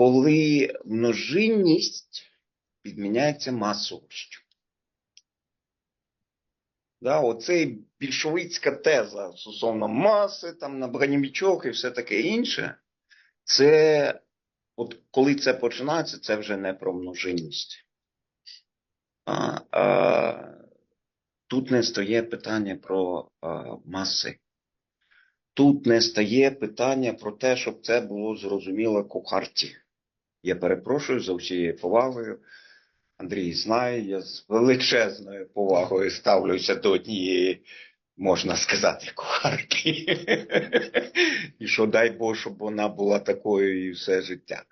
коли множинність підміняється масовістю. Да, оце більшовицька теза стосовно маси, там на бронімічок і все таке інше. Це, от коли це починається, це вже не про множинність. А, а, тут не стає питання про а, маси. Тут не стає питання про те, щоб це було зрозуміло кухарті. Я перепрошую за всією повагою. Андрій знає, я з величезною повагою ставлюся до однієї, можна сказати, кухарки. І що дай Бог, щоб вона була такою і все життя.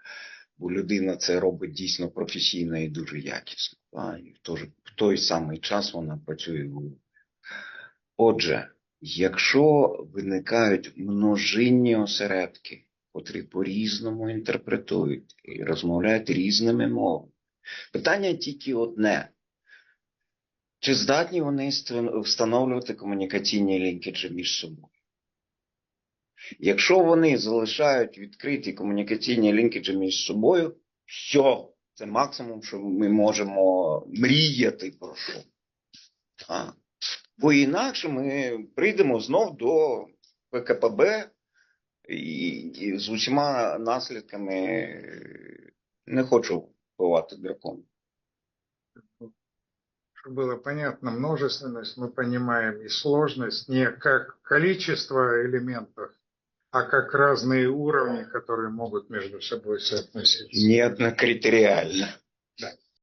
Бо людина це робить дійсно професійно і дуже якісно. А, і в той, в той самий час вона працює головою. Отже, якщо виникають множинні осередки, котрі по-різному інтерпретують і розмовляють різними мовами, питання тільки одне. Чи здатні вони встановлювати комунікаційні лінкеджі між собою? Якщо вони залишають відкриті комунікаційні лінкеджі між собою, все, це максимум, що ми можемо мріяти про що. Бо інакше ми прийдемо знов до ПКПБ і, і з усіма наслідками е, не хочу вбивати дракона. Чтобы было понятно, множественность мы понимаем и сложность не как количество элементов, а как разные уровни, которые могут между собой соотноситься. Не однокритеріально.